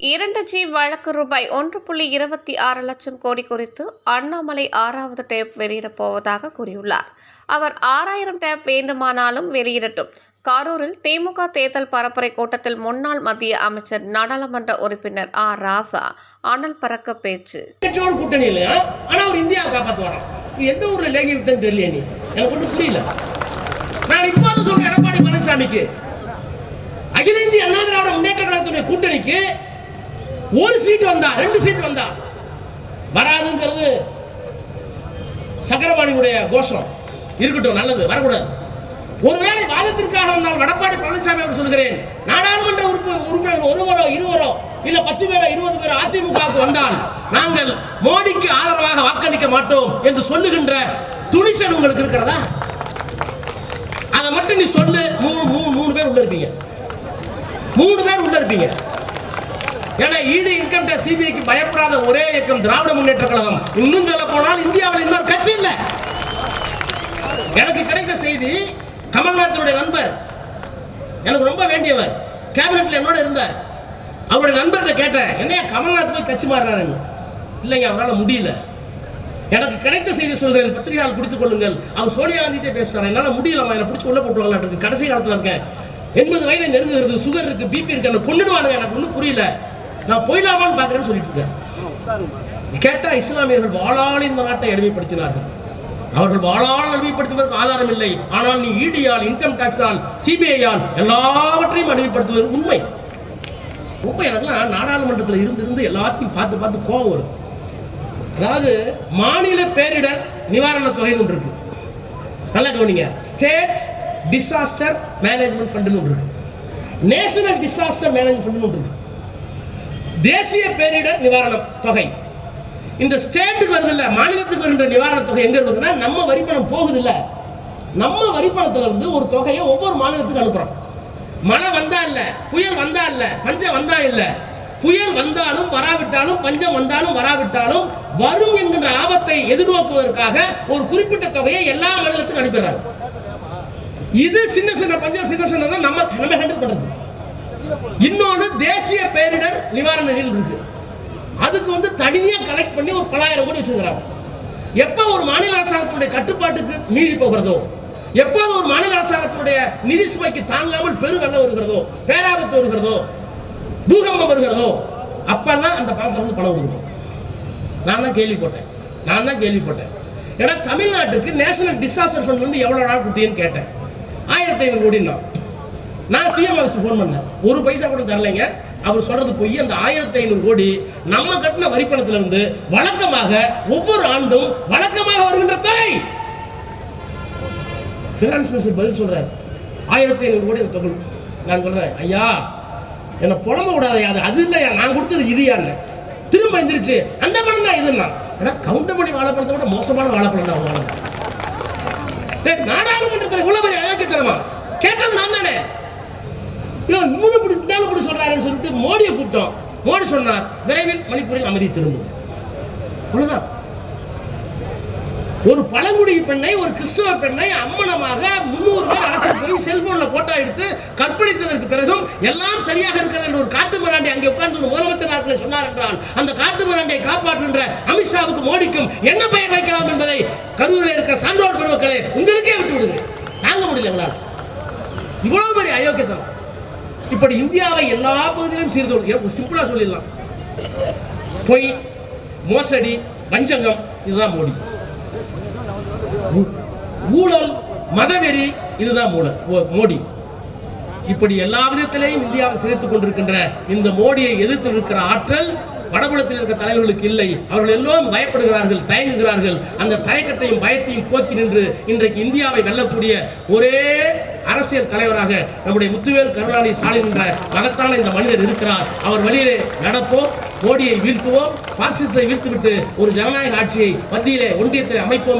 இரண்டு ஜி வழக்கு ரூபாய் ஒன்று புள்ளி இருபத்தி ஆறு லட்சம் கோடி குறித்து அண்ணாமலை ஆறாவது டேப் வெளியிடப் போவதாக கூறியுள்ளார். அவர் ஆறாயிரம் டேப் வேண்டுமானாலும் வெளியிடட்டும். கரூரில் திமுக தேர்தல் பரப்புரை கூட்டத்தில் முன்னாள் மத்திய அமைச்சர் நாடாளுமன்ற உறுப்பினர் ஆ. ராசா அனல் பறக்க பேச்சு. கூட்டணி இல்லையா? ஆனா அவர் இந்தியாவை காப்பாத்து எந்த ஊர்ல லேகி வித்தன்னு தெரியல நீ. எனக்கு ஒன்றும் புரியல. நான் இப்போது சொல்றேன் எடப்பாடி பழனிசாமிக்கு. அகில இந்திய அண்ணா திராவிட முன்னேற்ற கழகத்துடைய கூட்டணிக்கு ஒரு சீட் வந்தா ரெண்டு சீட் வந்தா. வராதுங்கிறது சக்கரபாணியுடைய கோஷம். இருக்கட்டும் நல்லது வரக்கூடாது. ஒருவேளை வாதத்திற்காக வந்தால் வடப்பாடி பழனிசாமி அவர் சொல்கிறேன் நாடாளுமன்ற உறுப்பு உறுப்பினர்கள் ஒருவரோ இருவரோ இல்ல பத்து பேரோ இருபது பேரோ அதிமுகவுக்கு வந்தால் நாங்கள் மோடிக்கு ஆதரவாக வாக்களிக்க மாட்டோம் என்று சொல்லுகின்ற துணிச்சல் உங்களுக்கு இருக்கிறதா? அதை மட்டும் நீ சொல்லு. மூணு மூணு மூணு பேர் உள்ள இருப்பீங்க. மூணு பேர் உள்ள இருப்பீங்க. ஏன்னா ஈடு இன்கம் டேக்ஸ் சிபிஐக்கு பயப்படாத ஒரே இயக்கம் திராவிட முன்னேற்ற கழகம். இன்னும் சொல்ல போனால் இந்தியாவில் இன்னொரு கட்சி இல்லை. எனக்கு கிடைத்த செய்தி கமல்நாத்தினுடைய நண்பர் எனக்கு ரொம்ப வேண்டியவர் கேபினெட்ல என்னோட இருந்தார். அவருடைய நண்பர்கிட்ட கேட்டேன் என்னையா கமல்நாத் போய் கட்சி மாறுறாருங்க இல்லைங்க அவரால் முடியல. எனக்கு கிடைத்த செய்தி சொல்கிறேன் பத்திரிகையால் கொடுத்துக் கொள்ளுங்கள். அவர் சோனியா காந்திட்டே பேசுறாரு என்னால் முடியலம்மா என்னை பிடிச்சி உள்ள போட்டுருவாங்க கடைசி காலத்தில் இருக்கேன். எண்பது வயதை நெருங்குகிறது சுகர் இருக்கு பிபி இருக்கு என்ன கொண்டுடுவானுங்க எனக்கு ஒன்றும் புரியல. நான் போயிடலாமான்னு பார்க்குறேன்னு சொல்லிட்டு இருக்கேன் கேட்டா இஸ்லாமியர்கள் வாழால் இந்த நாட்டை எளிமைப்படுத்தினார்கள். அவர்கள் வாழால் அடிமைப்படுத்துவதற்கு ஆதாரம் இல்லை. ஆனால் நீ இடியால் இன்கம் டாக்ஸால் சிபிஐயால் எல்லாவற்றையும் அடிமைப்படுத்துவது உண்மை. ரொம்ப எனக்குலாம் நாடாளுமன்றத்தில் இருந்து இருந்து எல்லாத்தையும் பார்த்து பார்த்து கோபம் வரும். அதாவது மாநில பேரிடர் நிவாரண தொகைன்னு ஒன்று இருக்கு. நல்லா கவனிங்க. ஸ்டேட் டிசாஸ்டர் மேனேஜ்மெண்ட் ஃபண்டுன்னு ஒன்று இருக்கு. நேஷனல் டிசாஸ்டர் மேனேஜ்மெண்ட் ஃபண்டுன்னு ஒன்று இருக்கு. தேசிய பேரிடர் நிவாரணம் தொகை. இந்த ஸ்டேட்டுக்கு வருது இல்லை மாநிலத்துக்கு வருகின்ற நிவாரண தொகை எங்க இருக்குன்னா நம்ம வரிப்பணம் போகுது இல்லை நம்ம வரிப்பணத்துல இருந்து ஒரு தொகையை ஒவ்வொரு மாநிலத்துக்கு அனுப்புறோம். மழை வந்தா இல்ல புயல் வந்தா இல்ல பஞ்சம் வந்தா இல்ல. புயல் வந்தாலும் வராவிட்டாலும் பஞ்சம் வந்தாலும் வராவிட்டாலும் வரும் என்கின்ற ஆபத்தை எதிர்நோக்குவதற்காக ஒரு குறிப்பிட்ட தொகையை எல்லா மாநிலத்துக்கும் அனுப்பிடுறாங்க. இது சின்ன சின்ன பஞ்சம் சின்ன சின்னதான் நம்ம நம்ம ஹேண்டில் பண்றது. இன்னொன்று தேசிய பேரிடர் நிவாரண நிதியில் இருக்கு. அதுக்கு வந்து தனியாக கலெக்ட் பண்ணி ஒரு பலாயிரம் கோடி வச்சிருக்கிறாங்க. எப்போ ஒரு மாநில அரசாங்கத்தினுடைய கட்டுப்பாட்டுக்கு மீறி போகிறதோ எப்போது ஒரு மாநில அரசாங்கத்தினுடைய நிதி சுமைக்கு தாங்காமல் பெருவெள்ளம் வருகிறதோ பேராபத்து வருகிறதோ பூகம்பம் வருகிறதோ அப்பெல்லாம் அந்த பணத்தில் வந்து பணம் கொடுக்கணும் நான் தான் கேள்வி போட்டேன் நான் தான் கேள்வி போட்டேன் ஏன்னா தமிழ்நாட்டுக்கு நேஷனல் டிசாஸ்டர் ஃபண்ட் வந்து எவ்வளோ நாள் கொடுத்தீங்கன்னு கேட்டேன். ஆயிரத்தி ஐநூறு கோடின்னா. நான் சிஎம் ஆஃபீஸ் ஃபோன் பண்ணேன். ஒரு பைசா கூட தரலைங்க. அவர் சொல்றது போய். அந்த ஆயிரத்தி ஐநூறு கோடி நம்ம கட்டின வரிப்பணத்துல இருந்து வழக்கமாக ஒவ்வொரு ஆண்டும் வழக்கமாக வருகின்ற தொகை. ஃபினான்ஸ் மினிஸ்டர் பதில் சொல்றாரு. ஆயிரத்தி ஐநூறு கோடி தொகை நான் சொல்றேன் ஐயா என்னை புலம்ப கூடாது அது அது இல்லையா? நான் கொடுத்தது இதுயான்னு. திரும்ப எந்திரிச்சு அந்த பணம் தான் இதுன்னா. ஏன்னா கவுண்டமணி வாழைப்பழத்தை விட மோசமான வாழைப்பழம் தான் அவங்க நாடாளுமன்றத்தில் இவ்வளவு பெரிய அயோக்கியத்தனமா கேட்டது நான் தானே ஐயோ, இவனு இப்படி இருந்தாலும் இப்படி சொல்றாருன்னு சொல்லிட்டு மோடியை மோடி சொன்னார் விரைவில் மணிப்பூரில் அமைதி திரும்பும். அவ்வளவுதான். ஒரு பழங்குடி பெண்ணை ஒரு கிறிஸ்துவ பெண்ணை அம்மனமாக முன்னூறு பேர் அழைச்சிட்டு போய் செல்போன்ல போட்டோ எடுத்து கற்பழித்ததற்கு பிறகும் எல்லாம் சரியாக இருக்கிறது என்று ஒரு காட்டு மிராண்டி அங்கே உட்கார்ந்து ஒரு முதலமைச்சர் சொன்னார் என்றால் அந்த காட்டு மிராண்டியை காப்பாற்றுகின்ற அமித்ஷாவுக்கு மோடிக்கும் என்ன பெயர் வைக்கலாம் என்பதை கரூரில் இருக்கிற சான்றோர் பெருமக்களை உங்களுக்கே விட்டு விடுகிறேன் தாங்க முடியல எங்களால். இவ்வளவு பெரிய அயோக்கியத்தனம். இப்படி இந்தியாவை எல்லா பகுதியிலும் சீர்தோடு சிம்பிளா சொல்லிடலாம். பொய் மோசடி வஞ்சகம் இதுதான் மோடி. ஊழல் மதவெறி இதுதான் மூல ஓ- மோடி. இப்படி எல்லா விதத்திலையும் இந்தியாவை சிதைத்துக் கொண்டிருக்கின்ற இந்த மோடியை எதிர்த்து நிற்கிற ஆற்றல் வடபுலத்தில் இருக்கிற தலைவர்களுக்கு இல்லை. அவர்கள் எல்லோரும் பயப்படுகிறார்கள் தயங்குகிறார்கள். அந்த தயக்கத்தையும் பயத்தையும் போக்கி நின்று இன்றைக்கு இந்தியாவை வெல்லக்கூடிய ஒரே அரசியல் தலைவராக நம்முடைய முத்துவேல் கருணாநிதி ஸ்டாலின் என்ற மகத்தான இந்த மனிதர் இருக்கிறார். அவர் வழியிலே நடப்போம் மோடியை வீழ்த்துவோம் பாசிசத்தை வீழ்த்துவிட்டு ஒரு ஜனநாயக ஆட்சியை மத்தியிலே ஒன்றியத்தை அமைப்போம்